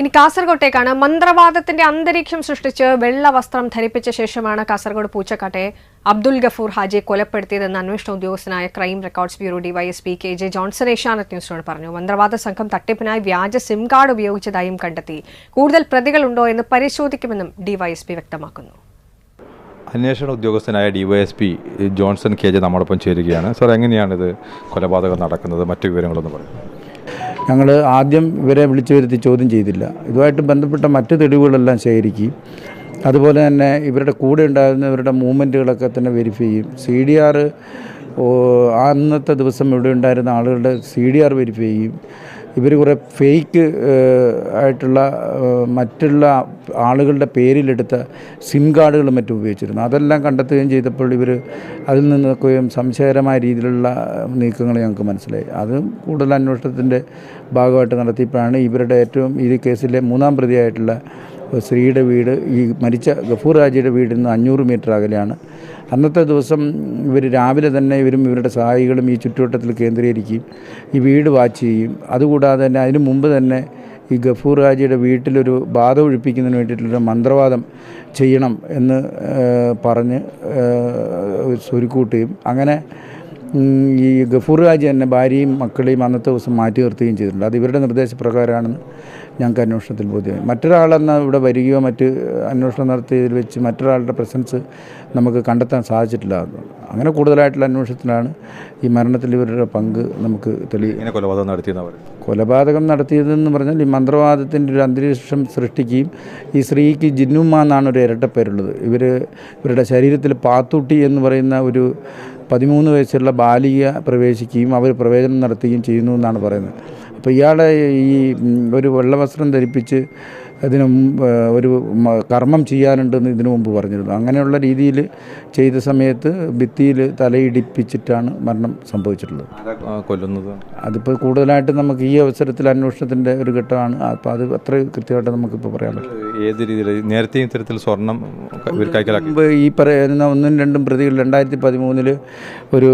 ഇനി കാസർകോട്ടേക്കാണ് മന്ത്രവാദത്തിന്റെ അന്തരീക്ഷം സൃഷ്ടിച്ച് വെള്ള വസ്ത്രം ധരിപ്പിച്ച ശേഷമാണ് കാസർഗോഡ് പൂച്ചക്കാട്ടെ അബ്ദുൽ ഗഫൂർ ഹാജിയെ കൊലപ്പെടുത്തിയതെന്ന് അന്വേഷണ ഉദ്യോഗസ്ഥനായ crime records bureau DySP K J Johnson Asianet ന്യൂസിനോട് പറഞ്ഞു. മന്ത്രവാദ സംഘം തട്ടിപ്പിനായി വ്യാജ സിം കാർഡ് ഉപയോഗിച്ചതായും കണ്ടെത്തി. കൂടുതൽ പ്രതികളുണ്ടോ എന്ന് പരിശോധിക്കുമെന്നും ഡിവൈഎസ്പി വ്യക്തമാക്കുന്നു. അന്വേഷണ ഉദ്യോഗസ്ഥനായ ഡിവൈഎസ്പി ജോൺസൺ കെ ജെ നമ്മോടൊപ്പം ചേരുകയാണ്. സാർ എങ്ങനെയാണിത് കൊലപാതകം നടക്കുന്നത്? മറ്റു വിവരങ്ങളൊന്ന് പറയും. ഞങ്ങൾ ആദ്യം ഇവരെ വിളിച്ചു വരുത്തി ചോദ്യം ചെയ്തില്ല. ഇതുമായിട്ട് ബന്ധപ്പെട്ട മറ്റ് തെളിവുകളെല്ലാം ശേഖരിക്കുകയും അതുപോലെ തന്നെ ഇവരുടെ കൂടെ ഉണ്ടായിരുന്നവരുടെ മൂവ്മെന്റുകളൊക്കെ തന്നെ വെരിഫൈ ചെയ്യും സി ഡി ആർ അന്നത്തെ ദിവസം ഇവിടെ ഉണ്ടായിരുന്ന ആളുകളുടെ സി ഡി ആർ വെരിഫൈ ചെയ്യും ഇവർ കുറേ ഫേക്ക് ആയിട്ടുള്ള മറ്റുള്ള ആളുകളുടെ പേരിലെടുത്ത സിം കാർഡുകളും മറ്റും ഉപയോഗിച്ചിരുന്നു. അതെല്ലാം കണ്ടെത്തുകയും ചെയ്തപ്പോൾ ഇവർ അതിൽ നിന്നൊക്കെയും സംശയകരമായ രീതിയിലുള്ള നീക്കങ്ങൾ ഞങ്ങൾക്ക് മനസ്സിലായി. അതും കൂടുതൽ അന്വേഷണത്തിന്റെ ഭാഗമായിട്ട് നടത്തിയപ്പോഴാണ് ഇവരുടെ ഏറ്റവും ഈ കേസിലെ മൂന്നാം പ്രതിയായിട്ടുള്ള സ്ത്രീയുടെ വീട് ഈ മരിച്ച ഗഫൂർ രാജയുടെ വീടിൽ നിന്ന് അഞ്ഞൂറ് മീറ്റർ അകലെയാണ് അന്നത്തെ ദിവസം ഇവർ രാവിലെ തന്നെ ഇവരും ഇവരുടെ സഹായികളും ഈ ചുറ്റുവട്ടത്തിൽ കേന്ദ്രീകരിക്കുകയും ഈ വീട് വാച്ച് ചെയ്യും അതുകൂടാതെ തന്നെ അതിനു മുമ്പ് തന്നെ ഈ ഗഫൂർ രാജയുടെ വീട്ടിലൊരു ബാധ ഒഴിപ്പിക്കുന്നതിന് വേണ്ടിയിട്ടുള്ളൊരു മന്ത്രവാദം ചെയ്യണം എന്ന് പറഞ്ഞ് സ്വരുക്കൂട്ടുകയും അങ്ങനെ ഈ ഗഫൂർ രാജ് തന്നെ ഭാര്യയും മക്കളെയും അന്നത്തെ ദിവസം മാറ്റി നിർത്തുകയും ചെയ്തിട്ടുണ്ട്. അത് ഇവരുടെ നിർദ്ദേശപ്രകാരമാണെന്ന് ഞങ്ങൾക്ക് അന്വേഷണത്തിൽ ബോധ്യമായി. മറ്റൊരാളെന്ന് ഇവിടെ വരികയോ മറ്റ് അന്വേഷണം നടത്തിയതിൽ വെച്ച് മറ്റൊരാളുടെ പ്രസൻസ് നമുക്ക് കണ്ടെത്താൻ സാധിച്ചിട്ടില്ല. അങ്ങനെ കൂടുതലായിട്ടുള്ള അന്വേഷണത്തിലാണ് ഈ മരണത്തിൽ ഇവരുടെ പങ്ക് നമുക്ക് തെളി കൊലപാതകം നടത്തിയെന്ന് കൊലപാതകം നടത്തിയതെന്ന് പറഞ്ഞാൽ ഈ മന്ത്രവാദത്തിന്റെ ഒരു അന്തരീക്ഷം സൃഷ്ടിക്കുകയും ഈ സ്ത്രീക്ക് ജിന്നുമ്മ എന്നാണ് ഒരു ഇരട്ടപ്പേരുള്ളത് ഇവർ ഇവരുടെ ശരീരത്തിൽ പാത്തൂട്ടി എന്ന് പറയുന്ന ഒരു പതിമൂന്ന് വയസ്സുള്ള ബാലിക പ്രവേശിക്കുകയും അവർ പ്രവേശനം നടത്തുകയും ചെയ്യുന്നു എന്നാണ് പറയുന്നത്. അപ്പോൾ ഇയാളെ ഈ ഒരു ഒരു വെള്ളവസ്ത്രം ധരിപ്പിച്ച് അതിന് ഒരു കർമ്മം ചെയ്യാനുണ്ടെന്ന് ഇതിനു മുമ്പ് പറഞ്ഞിരുന്നു. അങ്ങനെയുള്ള രീതിയിൽ ചെയ്ത സമയത്ത് ഭിത്തിയിൽ തലയിടിപ്പിച്ചിട്ടാണ് മരണം സംഭവിച്ചിട്ടുള്ളത്. കൊല്ലുന്നത്. അതിപ്പോൾ കൂടുതലായിട്ട് നമുക്ക് ഈ അവസരത്തിൽ അന്വേഷണത്തിന്റെ ഒരു ഘട്ടമാണ്. അപ്പോൾ അത് അത്ര കൃത്യമായിട്ട് നമുക്കിപ്പോൾ പറയാൻ ഏത് രീതിയിൽ നേരത്തെ ഇത്തരത്തിൽ സ്വർണം മുമ്പ് ഈ പറയുന്ന ഒന്നും രണ്ടും പ്രതികൾ രണ്ടായിരത്തി പതിമൂന്നിൽ ഒരു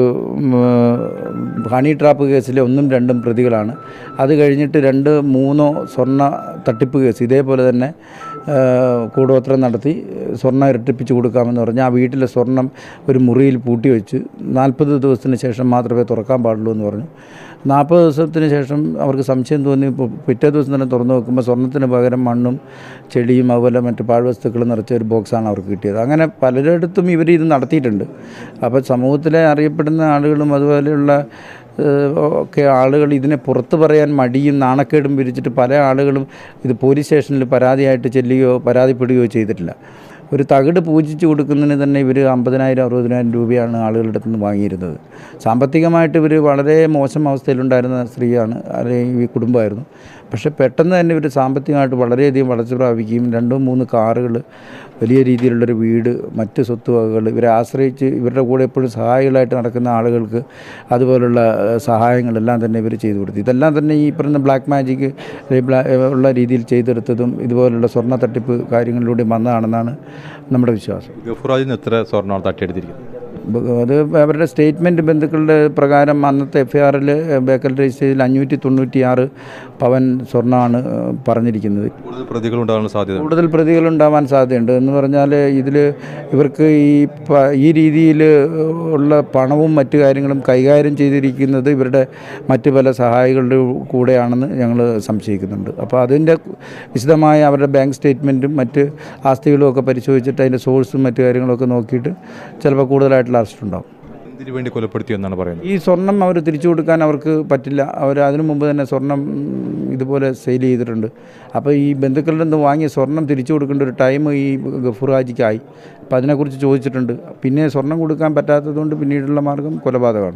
ഹണി ട്രാപ്പ് കേസിലെ ഒന്നും രണ്ടും പ്രതികളാണ്. അത് കഴിഞ്ഞിട്ട് രണ്ട് മൂന്നോ സ്വർണ തട്ടിപ്പ് കേസ്. ഇതേപോലെ തന്നെ കൂടോത്രം നടത്തി സ്വർണം ഇരട്ടിപ്പിച്ച് കൊടുക്കാമെന്ന് പറഞ്ഞ് ആ വീട്ടിലെ സ്വർണം ഒരു മുറിയിൽ പൂട്ടി വെച്ച് നാൽപ്പത് ദിവസത്തിന് ശേഷം മാത്രമേ തുറക്കാൻ പാടുള്ളൂ എന്ന് പറഞ്ഞു. നാൽപ്പത് ദിവസത്തിന് ശേഷം അവർക്ക് സംശയം തോന്നി. പിറ്റേ ദിവസം തന്നെ തുറന്നു നോക്കുമ്പോൾ സ്വർണത്തിന് പകരം മണ്ണും ചെടിയും അതുപോലെ മറ്റ് പാഴ്വസ്തുക്കളും നിറച്ച ഒരു ബോക്സാണ് അവർക്ക് കിട്ടിയത്. അങ്ങനെ പലരിടത്തും ഇവർ ഇത് നടത്തിയിട്ടുണ്ട്. അപ്പോൾ സമൂഹത്തിലെ അറിയപ്പെടുന്ന ആളുകളും അതുപോലെയുള്ള ഒക്കെ ആളുകൾ ഇതിനെ പുറത്ത് പറയാൻ മടിയും നാണക്കേടും പിരിച്ചിട്ട് പല ആളുകളും ഇത് പോലീസ് സ്റ്റേഷനിൽ പരാതിയായിട്ട് ചെല്ലുകയോ പരാതിപ്പെടുകയോ ചെയ്തിട്ടില്ല. ഒരു തകിട് പൂജിച്ച് കൊടുക്കുന്നതിന് തന്നെ ഇവർ അമ്പതിനായിരം അറുപതിനായിരം രൂപയാണ് ആളുകളുടെ അടുത്ത് നിന്ന് വാങ്ങിയിരുന്നത്. സാമ്പത്തികമായിട്ട് ഇവർ വളരെ മോശം അവസ്ഥയിലുണ്ടായിരുന്ന സ്ത്രീയാണ് അല്ലെങ്കിൽ ഈ കുടുംബമായിരുന്നു. പക്ഷേ പെട്ടെന്ന് തന്നെ ഇവർ സാമ്പത്തികമായിട്ട് വളരെയധികം വളർച്ച പ്രാപിക്കുകയും രണ്ടോ മൂന്ന് കാറുകൾ വലിയ രീതിയിലുള്ളൊരു വീട് മറ്റ് സ്വത്തുവകകൾ ഇവരെ ആശ്രയിച്ച് ഇവരുടെ കൂടെ എപ്പോഴും സഹായികളായിട്ട് നടക്കുന്ന ആളുകൾക്ക് അതുപോലുള്ള സഹായങ്ങളെല്ലാം തന്നെ ഇവർ ചെയ്തു കൊടുത്തു. ഇതെല്ലാം തന്നെ ഈ പറയുന്ന ബ്ലാക്ക് മാജിക് ഉള്ള രീതിയിൽ ചെയ്തെടുത്തതും ഇതുപോലുള്ള സ്വർണ തട്ടിപ്പ് കാര്യങ്ങളിലൂടെ വന്നതാണെന്നാണ് നമ്മുടെ വിശ്വാസം. ഗഫുറാജിന് എത്ര സ്വർണമാണ് തട്ടിയെടുത്തിരിക്കുന്നത് അത് അവരുടെ സ്റ്റേറ്റ്മെന്റ് ബന്ധുക്കളുടെ പ്രകാരം അന്നത്തെ എഫ് ഐ ആറിൽ ബേക്കൽ രജിസ്റ്ററിൽ അഞ്ഞൂറ്റി തൊണ്ണൂറ്റി ആറ് പവൻ സ്വർണമാണ് പറഞ്ഞിരിക്കുന്നത്. കൂടുതൽ പ്രതികൾ സാധ്യത. കൂടുതൽ പ്രതികളുണ്ടാവാൻ സാധ്യതയുണ്ട്. എന്ന് പറഞ്ഞാൽ ഇതിൽ ഇവർക്ക് ഈ ഈ രീതിയിൽ ഉള്ള പണവും മറ്റു കാര്യങ്ങളും കൈകാര്യം ചെയ്തിരിക്കുന്നത് ഇവരുടെ മറ്റു പല സഹായികളുടെ കൂടെയാണെന്ന് ഞങ്ങൾ സംശയിക്കുന്നുണ്ട്. അപ്പോൾ അതിന്റെ വിശദമായ അവരുടെ ബാങ്ക് സ്റ്റേറ്റ്മെന്റും മറ്റ് ആസ്തികളും ഒക്കെ പരിശോധിച്ചിട്ട് അതിന്റെ സോഴ്സും മറ്റു കാര്യങ്ങളൊക്കെ നോക്കിയിട്ട് ചിലപ്പോൾ കൂടുതലായിട്ടുള്ള അറസ്റ്റ് ഉണ്ടാവും വേണ്ടി കൊലപ്പെടുത്തി എന്നാണ് പറയുന്നത്? ഈ സ്വർണം അവർ തിരിച്ചു കൊടുക്കാൻ അവർക്ക് പറ്റില്ല. അവർ അതിനു മുമ്പ് തന്നെ സ്വർണം ഇതുപോലെ സെയിൽ ചെയ്തിട്ടുണ്ട്. അപ്പോൾ ഈ ബന്ധുക്കളുടെ നിന്ന് വാങ്ങിയ സ്വർണം തിരിച്ചു കൊടുക്കേണ്ട ഒരു ടൈം ഈ ഗഫുറാജിക്കായി അപ്പോൾ അതിനെക്കുറിച്ച് ചോദിച്ചിട്ടുണ്ട്. പിന്നെ സ്വർണം കൊടുക്കാൻ പറ്റാത്തതുകൊണ്ട് പിന്നീടുള്ള മാർഗം കൊലപാതകമാണ്.